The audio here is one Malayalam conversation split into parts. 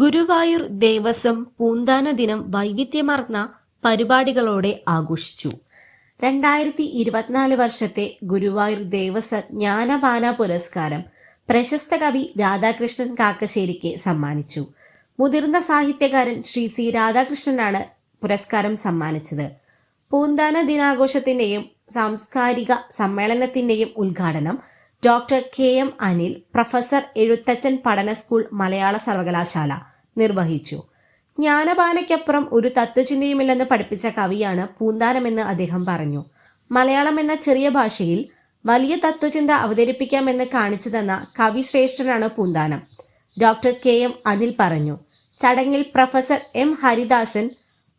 ഗുരുവായൂർ ദേവസ്വം പൂന്താന ദിനം വൈവിധ്യമാർന്ന പരിപാടികളോടെ ആഘോഷിച്ചു. രണ്ടായിരത്തി ഇരുപത്തിനാല് വർഷത്തെ ഗുരുവായൂർ ദേവസ്വ ജ്ഞാനപാന പുരസ്കാരം പ്രശസ്ത കവി രാധാകൃഷ്ണൻ കാക്കശ്ശേരിക്ക് സമ്മാനിച്ചു. മുതിർന്ന സാഹിത്യകാരൻ ശ്രീ സി രാധാകൃഷ്ണനാണ് പുരസ്കാരം സമ്മാനിച്ചത്. പൂന്താന ദിനാഘോഷത്തിന്റെയും സാംസ്കാരിക സമ്മേളനത്തിന്റെയും ഉദ്ഘാടനം doctor K M Anil professor Ezhuthachan പഠന സ്കൂൾ മലയാള സർവകലാശാല നിർവഹിച്ചു. ജ്ഞാനപാനയ്ക്കപ്പുറം ഒരു തത്വചിന്തയുമില്ലെന്ന് പഠിപ്പിച്ച കവിയാണ് പൂന്താനമെന്ന് അദ്ദേഹം പറഞ്ഞു. മലയാളം എന്ന ചെറിയ ഭാഷയിൽ വലിയ തത്വചിന്ത അവതരിപ്പിക്കാമെന്ന് കാണിച്ചു തന്ന കവിശ്രേഷ്ഠനാണ് Poonthanam. Doctor K M Anil പറഞ്ഞു ചടങ്ങിൽ പ്രൊഫസർ എം ഹരിദാസൻ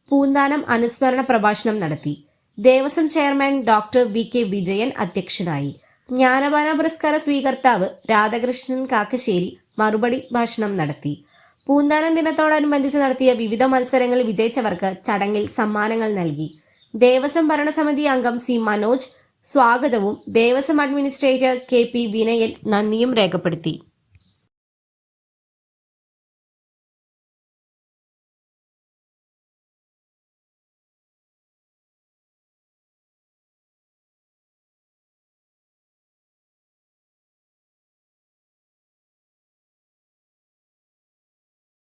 പൂന്താനം അനുസ്മരണ പ്രഭാഷണം നടത്തി. Devaswom chairman doctor V K Vijayan അധ്യക്ഷനായി. ജ്ഞാനപാന പുരസ്കാര സ്വീകർത്താവ് രാധാകൃഷ്ണൻ കാക്കശ്ശേരി മറുപടി ഭാഷണം നടത്തി. പൂന്താനം ദിനത്തോടനുബന്ധിച്ച് നടത്തിയ വിവിധ മത്സരങ്ങളിൽ വിജയിച്ചവർക്ക് ചടങ്ങിൽ സമ്മാനങ്ങൾ നൽകി. ദേവസ്വം ഭരണസമിതി അംഗം സി മനോജ് സ്വാഗതവും Devaswom administrator K P Vinayan നന്ദിയും രേഖപ്പെടുത്തി.